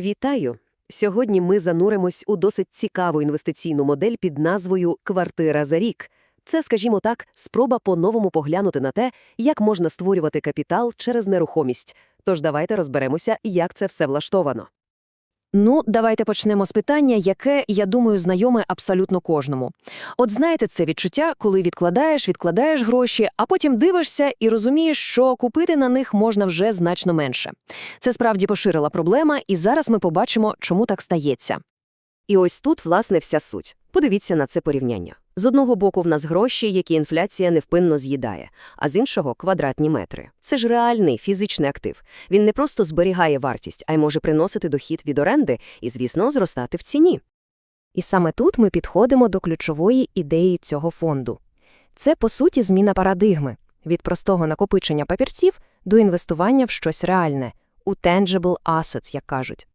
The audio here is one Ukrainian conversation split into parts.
Вітаю! Сьогодні ми зануримось у досить цікаву інвестиційну модель під назвою «Квартира за рік». Це, скажімо так, спроба по-новому поглянути на те, як можна створювати капітал через нерухомість. Тож давайте розберемося, як це все влаштовано. Ну, давайте почнемо з питання, яке, я думаю, знайоме абсолютно кожному. От знаєте це відчуття, коли відкладаєш, відкладаєш гроші, а потім дивишся і розумієш, що купити на них можна вже значно менше. Це справді поширила проблема, і зараз ми побачимо, чому так стається. І ось тут, власне, вся суть. Подивіться на це порівняння. З одного боку в нас гроші, які інфляція невпинно з'їдає, а з іншого – квадратні метри. Це ж реальний фізичний актив. Він не просто зберігає вартість, а й може приносити дохід від оренди і, звісно, зростати в ціні. І саме тут ми підходимо до ключової ідеї цього фонду. Це, по суті, зміна парадигми від простого накопичення папірців до інвестування в щось реальне – у tangible assets, як кажуть.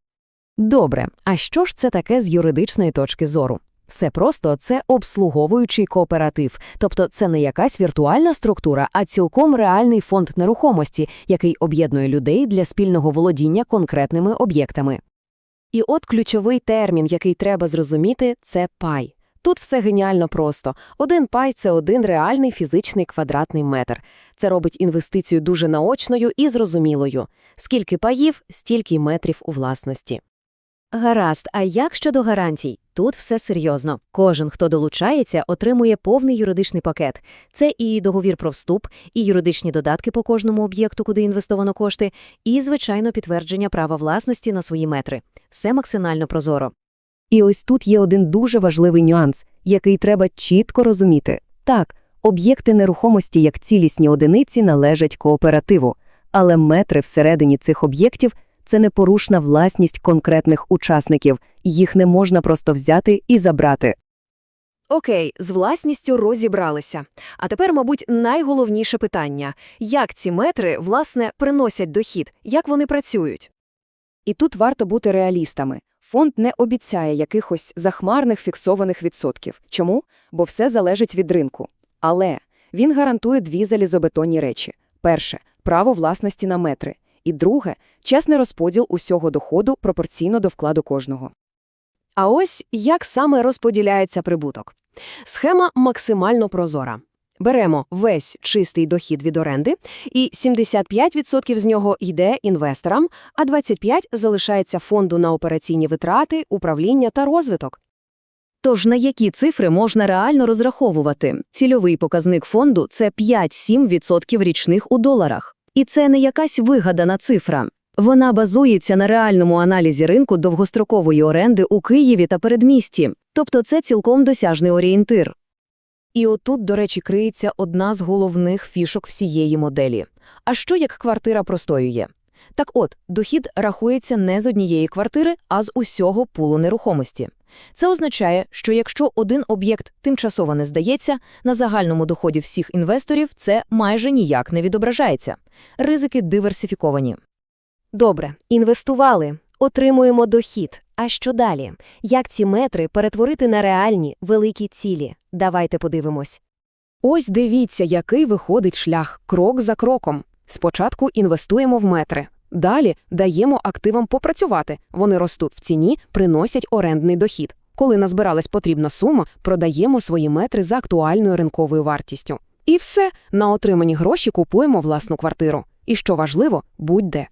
Добре, а що ж це таке з юридичної точки зору? Все просто це обслуговуючий кооператив, тобто це не якась віртуальна структура, а цілком реальний фонд нерухомості, який об'єднує людей для спільного володіння конкретними об'єктами. І от ключовий термін, який треба зрозуміти, це пай. Тут все геніально просто. Один пай – це один реальний фізичний квадратний метр. Це робить інвестицію дуже наочною і зрозумілою. Скільки паїв, стільки метрів у власності. Гаразд, а як щодо гарантій? Тут все серйозно. Кожен, хто долучається, отримує повний юридичний пакет. Це і договір про вступ, і юридичні додатки по кожному об'єкту, куди інвестовано кошти, і, звичайно, підтвердження права власності на свої метри. Все максимально прозоро. І ось тут є один дуже важливий нюанс, який треба чітко розуміти. Так, об'єкти нерухомості як цілісні одиниці належать кооперативу, але метри всередині цих об'єктів – це непорушна власність конкретних учасників, їх не можна просто взяти і забрати. Окей, з власністю розібралися. А тепер, мабуть, найголовніше питання – як ці метри, власне, приносять дохід, як вони працюють? І тут варто бути реалістами. Фонд не обіцяє якихось захмарних фіксованих відсотків. Чому? Бо все залежить від ринку. Але він гарантує дві залізобетонні речі. Перше – право власності на метри. І друге – чесний розподіл усього доходу пропорційно до вкладу кожного. А ось як саме розподіляється прибуток. Схема максимально прозора. Беремо весь чистий дохід від оренди, і 75% з нього йде інвесторам, а 25% залишається фонду на операційні витрати, управління та розвиток. Тож на які цифри можна реально розраховувати? Цільовий показник фонду – це 5-7% річних у доларах. І це не якась вигадана цифра. Вона базується на реальному аналізі ринку довгострокової оренди у Києві та передмісті, тобто це цілком досяжний орієнтир. І отут, до речі, криється одна з головних фішок всієї моделі. А що як квартира простоює? Так от, дохід рахується не з однієї квартири, а з усього пулу нерухомості. Це означає, що якщо один об'єкт тимчасово не здається, на загальному доході всіх інвесторів це майже ніяк не відображається. Ризики диверсифіковані. Добре, інвестували, отримуємо дохід. А що далі? Як ці метри перетворити на реальні, великі цілі? Давайте подивимось. Ось дивіться, який виходить шлях крок за кроком. Спочатку інвестуємо в метри. Далі даємо активам попрацювати. Вони ростуть в ціні, приносять орендний дохід. Коли назбиралась потрібна сума, продаємо свої метри за актуальною ринковою вартістю. І все, на отримані гроші купуємо власну квартиру. І що важливо, будь-де.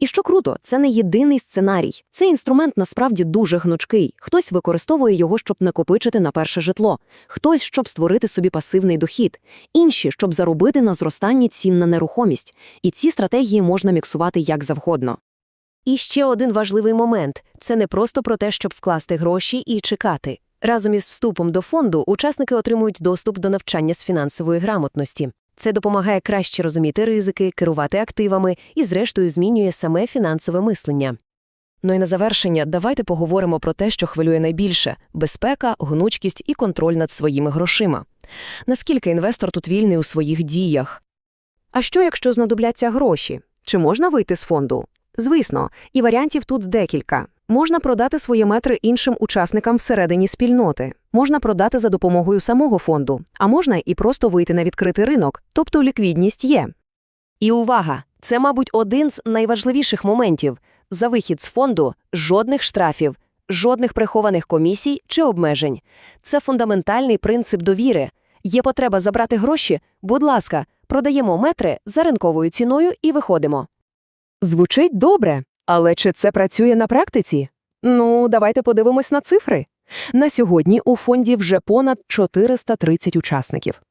І що круто, це не єдиний сценарій. Цей інструмент насправді дуже гнучкий. Хтось використовує його, щоб накопичити на перше житло, хтось, щоб створити собі пасивний дохід, інші, щоб заробити на зростанні цін на нерухомість. І ці стратегії можна міксувати як завгодно. І ще один важливий момент – це не просто про те, щоб вкласти гроші і чекати. Разом із вступом до фонду учасники отримують доступ до навчання з фінансової грамотності. Це допомагає краще розуміти ризики, керувати активами і, зрештою, змінює саме фінансове мислення. Ну і на завершення давайте поговоримо про те, що хвилює найбільше – безпека, гнучкість і контроль над своїми грошима. Наскільки інвестор тут вільний у своїх діях? А що, якщо знадобляться гроші? Чи можна вийти з фонду? Звісно, і варіантів тут декілька. Можна продати свої метри іншим учасникам всередині спільноти, можна продати за допомогою самого фонду, а можна і просто вийти на відкритий ринок, тобто ліквідність є. І увага! Це, мабуть, один з найважливіших моментів. За вихід з фонду жодних штрафів, жодних прихованих комісій чи обмежень. Це фундаментальний принцип довіри. Є потреба забрати гроші? Будь ласка, продаємо метри за ринковою ціною і виходимо. Звучить добре, але чи це працює на практиці? Ну, давайте подивимось на цифри. На сьогодні у фонді вже понад 430 учасників.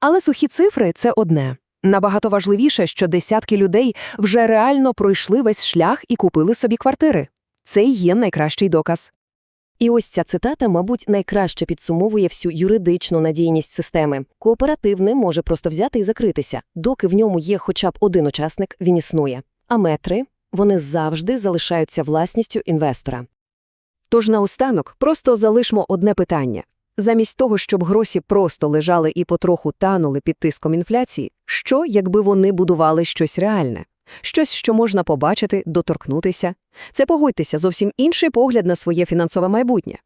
Але сухі цифри – це одне. Набагато важливіше, що десятки людей вже реально пройшли весь шлях і купили собі квартири. Це і є найкращий доказ. І ось ця цитата, мабуть, найкраще підсумовує всю юридичну надійність системи. Кооператив не може просто взяти і закритися. Доки в ньому є хоча б один учасник, він існує. А метри, вони завжди залишаються власністю інвестора. Тож наостанок просто залишмо одне питання. Замість того, щоб гроші просто лежали і потроху танули під тиском інфляції, що, якби вони будували щось реальне? Щось, що можна побачити, доторкнутися? Це, погодьтеся, зовсім інший погляд на своє фінансове майбутнє.